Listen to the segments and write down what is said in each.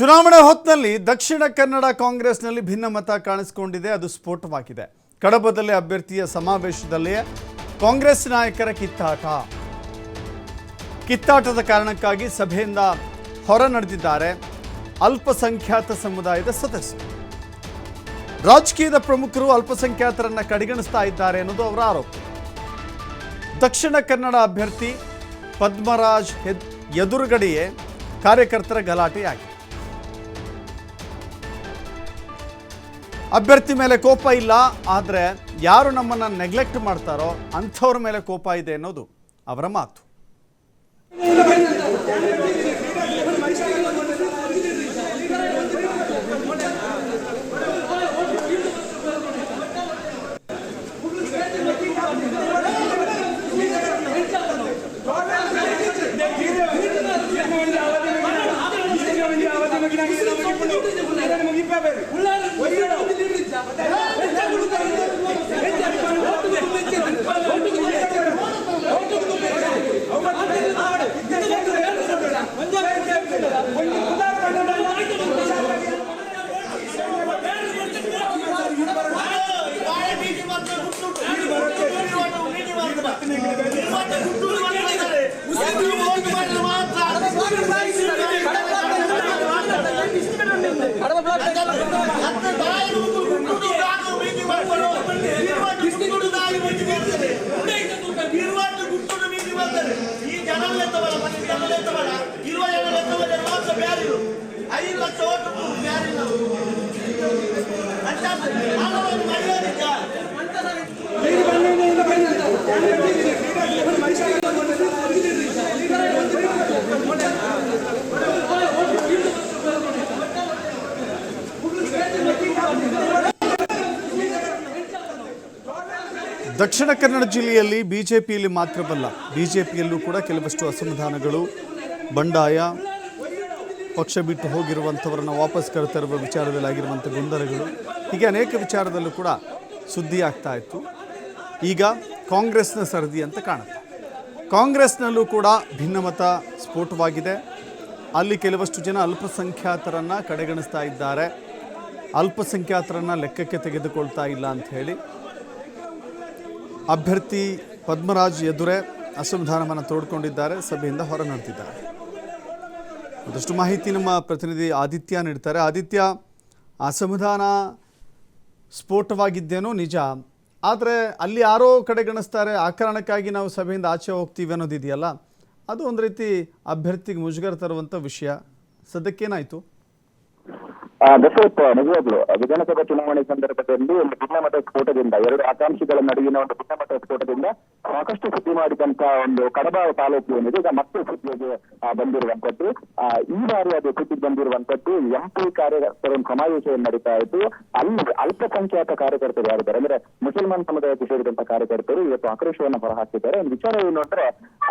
ಚುನಾವಣೆ ಹೊತ್ತಿನಲ್ಲಿ ದಕ್ಷಿಣ ಕನ್ನಡ ಕಾಂಗ್ರೆಸ್ನಲ್ಲಿ ಭಿನ್ನಮತ ಕಾಣಿಸಿಕೊಂಡಿದೆ, ಅದು ಸ್ಫೋಟವಾಗಿದೆ. ಕಡಬದಲ್ಲಿ ಅಭ್ಯರ್ಥಿಯ ಸಮಾವೇಶದಲ್ಲಿ ಕಾಂಗ್ರೆಸ್ ನಾಯಕರ ಕಿತ್ತಾಟ. ಕಿತ್ತಾಟದ ಕಾರಣಕ್ಕಾಗಿ ಸಭೆಯಿಂದ ಹೊರ ನಡೆದಿದ್ದಾರೆ ಅಲ್ಪಸಂಖ್ಯಾತ ಸಮುದಾಯದ ಸದಸ್ಯರು. ರಾಜಕೀಯದ ಪ್ರಮುಖರು ಅಲ್ಪಸಂಖ್ಯಾತರನ್ನ ಕಡೆಗಣಿಸ್ತಾ ಇದ್ದಾರೆ ಅನ್ನೋದು ಅವರ ಆರೋಪ. ದಕ್ಷಿಣ ಕನ್ನಡ ಅಭ್ಯರ್ಥಿ ಪದ್ಮರಾಜ್ ಎದುರುಗಡೆಯೇ ಕಾರ್ಯಕರ್ತರ ಗಲಾಟೆಯಾಗಿದೆ. ಅಭ್ಯರ್ಥಿ ಮೇಲೆ ಕೋಪ ಇಲ್ಲ, ಆದರೆ ಯಾರು ನಮ್ಮನ್ನು ನೆಗ್ಲೆಕ್ಟ್ ಮಾಡ್ತಾರೋ ಅಂಥವ್ರ ಮೇಲೆ ಕೋಪ ಇದೆ ಅನ್ನೋದು ಅವರ ಮಾತು. నిర్వాహకుడు గుర్తుడు మీకు వెళ్తారు ఈ జనాలు ఎత్తవాళ్ళ మంది జనాలు ఎత్తవాళ్ళ ದಕ್ಷಿಣ ಕನ್ನಡ ಜಿಲ್ಲೆಯಲ್ಲಿ ಬಿಜೆಪಿಯಲ್ಲಿ ಮಾತ್ರವಲ್ಲ ಬಿಜೆಪಿಯಲ್ಲೂ ಕೂಡ ಕೆಲವಷ್ಟು ಅಸಮಾಧಾನಗಳು ಬಂಡಾಯ ಪಕ್ಷ ಬಿಟ್ಟು ಹೋಗಿರುವಂಥವರನ್ನು ವಾಪಸ್ ಕರೆತರುವ ವಿಚಾರದಲ್ಲಿ ಆಗಿರುವಂಥ ಗೊಂದಲಗಳು ಹೀಗೆ ಅನೇಕ ವಿಚಾರದಲ್ಲೂ ಕೂಡ ಸುದ್ದಿ ಆಗ್ತಾ ಇತ್ತು. ಈಗ ಕಾಂಗ್ರೆಸ್ನ ಸರದಿ ಅಂತ ಕಾಣುತ್ತೆ. ಕಾಂಗ್ರೆಸ್ನಲ್ಲೂ ಕೂಡ ಭಿನ್ನಮತ ಸ್ಫೋಟವಾಗಿದೆ. ಅಲ್ಲಿ ಕೆಲವಷ್ಟು ಜನ ಅಲ್ಪಸಂಖ್ಯಾತರನ್ನು ಕಡೆಗಣಿಸ್ತಾ ಇದ್ದಾರೆ. ಅಲ್ಪಸಂಖ್ಯಾತರನ್ನು ಲೆಕ್ಕಕ್ಕೆ ತೆಗೆದುಕೊಳ್ತಾ ಇಲ್ಲ ಅಂತ ಹೇಳಿ. ಅಭ್ಯರ್ಥಿ ಪದ್ಮರಾಜ್ ಎದುರೇ ಅಸಮಾಧಾನವನ್ನು ತೋಡ್ಕೊಂಡಿದ್ದಾರೆ, ಸಭೆಯಿಂದ ಹೊರ ನಡೆದಿದ್ದಾರೆ. ಒಂದಷ್ಟು ಮಾಹಿತಿ ನಮ್ಮ ಪ್ರತಿನಿಧಿ ಆದಿತ್ಯ ನೀಡ್ತಾರೆ. ಆದಿತ್ಯ ಅಸಮಾಧಾನ ಸ್ಫೋಟವಾಗಿದ್ದೇನೋ ನಿಜ, ಆದರೆ ಅಲ್ಲಿ ಯಾರೋ ಕಡೆಗಣಿಸ್ತಾರೆ, ಆ ಕಾರಣಕ್ಕಾಗಿ ನಾವು ಸಭೆಯಿಂದ ಆಚೆ ಹೋಗ್ತೀವಿ ಅನ್ನೋದಿದೆಯಲ್ಲ ಅದು ಒಂದು ರೀತಿ ಅಭ್ಯರ್ಥಿಗೆ ಮುಜುಗರ ತರುವಂಥ ವಿಷಯ. ಸದ್ಯಕ್ಕೇನಾಯಿತು? ದಶರಥ್, ನಿಜವಾಗ್ಲು. ವಿಧಾನಸಭಾ ಚುನಾವಣೆ ಸಂದರ್ಭದಲ್ಲಿ ಒಂದು ಭಿನ್ನಮತ ಸ್ಫೋಟದಿಂದ, ಎರಡು ಆಕಾಂಕ್ಷಿಗಳ ನಡುವಿನ ಒಂದು ಭಿನ್ನಮತ ಸ್ಫೋಟದಿಂದ ಸಾಕಷ್ಟು ಸುದ್ದಿ ಮಾಡಿದಂತ ಒಂದು ಕಡಬ ತಾಲೂಕು ಏನಿದೆ, ಈಗ ಮತ್ತೆ ಸುದ್ದಿಗೆ ಬಂದಿರುವಂತದ್ದು ಈ ಬಾರಿ ಅದು ಸುದ್ದಿಗೆ ಬಂದಿರುವಂತದ್ದು ಎಂಪಿ ಕಾರ್ಯಕರ್ತರ ಒಂದು ಸಮಾವೇಶ ನಡೀತಾ ಇತ್ತು. ಅಲ್ಲಿ ಅಲ್ಪಸಂಖ್ಯಾತ ಕಾರ್ಯಕರ್ತರು ಯಾರಿದ್ದಾರೆ? ಅಂದ್ರೆ ಮುಸಲ್ಮಾನ್ ಸಮುದಾಯಕ್ಕೆ ಸೇರಿದಂತ ಕಾರ್ಯಕರ್ತರು ಇವತ್ತು ಆಕ್ರೋಶವನ್ನು ಹೊರಹಾಕಿದ್ದಾರೆ. ವಿಚಾರ ಏನು ಅಂದ್ರೆ,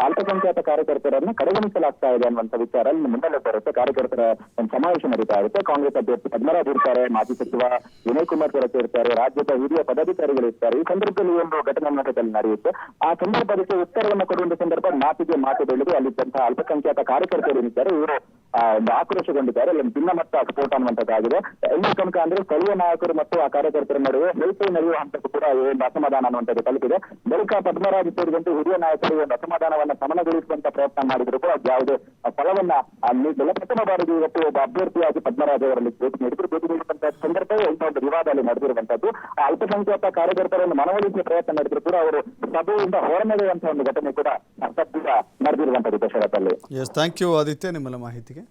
ಅಲ್ಪಸಂಖ್ಯಾತ ಕಾರ್ಯಕರ್ತರನ್ನ ಕಡೆಗಣಿಸಲಾಗ್ತಾ ಇದೆ ಅನ್ನುವಂತ ವಿಚಾರ ಅಲ್ಲಿ ಮುನ್ನೆಲೆ ಬರುತ್ತೆ ಕಾರ್ಯಕರ್ತರ ಒಂದು ಸಮಾವೇಶ ನಡೀತಾ ಇರುತ್ತೆ. ಕಾಂಗ್ರೆಸ್ ಅಧ್ಯಕ್ಷ ಪದ್ಮರಾಜ್ ಇರ್ತಾರೆ, ಮಾಜಿ ಸಚಿವ ವಿನಯ್ ಕುಮಾರ್ ಕೊರತೆ ಇರ್ತಾರೆ ರಾಜ್ಯದ ಹಿರಿಯ ಪದಾಧಿಕಾರಿಗಳು ಇರ್ತಾರೆ. ಈ ಸಂದರ್ಭದಲ್ಲಿ ಒಂದು ಘಟನಾ ಮಟ್ಟದಲ್ಲಿ ನಡೆಯುತ್ತೆ ಸಂದರ್ಭದಕ್ಕೆ ಉತ್ತರವನ್ನು ಕೊಡುವಂತ ಸಂದರ್ಭ ಮಾತಿಗೆ ಮಾತು ಬೆಳೆದು ಅಲ್ಲಿದ್ದಂತಹ ಅಲ್ಪಸಂಖ್ಯಾತ ಕಾರ್ಯಕರ್ತರು ಏನಿದ್ದಾರೆ ಇವರು ಆ, ಆಕ್ರೋಶಗೊಂಡಿದ್ದಾರೆ. ಅಲ್ಲಿ ಭಿನ್ನಮಟ್ಟ ಸ್ಫೋಟ ಅನ್ನುವಂಥದ್ದಾಗಿದೆ. ಎಲ್ಲಿ ತನಕ ಅಂದ್ರೆ ಸ್ಥಳೀಯ ನಾಯಕರು ಮತ್ತು ಆ ಕಾರ್ಯಕರ್ತರ ನಡುವೆ ಮೈತ್ರಿ ನಡೆಯುವ ಹಂತಕ್ಕೂ ಕೂಡ ಒಂದು ಅಸಮಾಧಾನ ಅನ್ನುವಂಥದ್ದು ತಲುಪಿದೆ. ಬಳಿಕ ಪದ್ಮರಾಜ್ ಸೇರಿದಂತೆ ಹಿರಿಯ ನಾಯಕರು ಒಂದು ಅಸಮಾಧಾನವನ್ನು ಸಮನಗೊಳಿಸುವಂತ ಪ್ರಯತ್ನ ಮಾಡಿದ್ರು ಕೂಡ ಯಾವುದೇ ಫಲವನ್ನ ಅಲ್ಲಿ ಪ್ರಥಮ ಬಾರಿಗೆ ಇವತ್ತು ಒಬ್ಬ ಅಭ್ಯರ್ಥಿಯಾಗಿ ಪದ್ಮರಾಜ್ ಅವರಲ್ಲಿ ಭೇಟಿ ನೀಡಿದ್ರು. ಭೇಟಿ ನೀಡಿದಂತಹ ಸಂದರ್ಭವೇ ಇಂಥ ಒಂದು ವಿವಾದ ಅಲ್ಲಿ ನಡೆದಿರುವಂತದ್ದು ಆ ಅಲ್ಪಸಂಖ್ಯಾತ ಕಾರ್ಯಕರ್ತರನ್ನು ಮನವೊಲಿಸುವ ಪ್ರಯತ್ನ ನಡೆದ್ರು ಕೂಡ ಅವರು ಸಭೆಯಿಂದ ಹೊರನಡೆಯುವಂತಹ ಒಂದು ಘಟನೆ ಕೂಡ ಸದ್ಯ ನಡೆದಿರುವಂತದ್ದು ದಶರಥಲ್ಲಿ ಎಸ್ ಥ್ಯಾಂಕ್ ಯು ಆದಿತ್ಯ ನಿಮ್ಮೆಲ್ಲ ಮಾಹಿತಿಗೆ.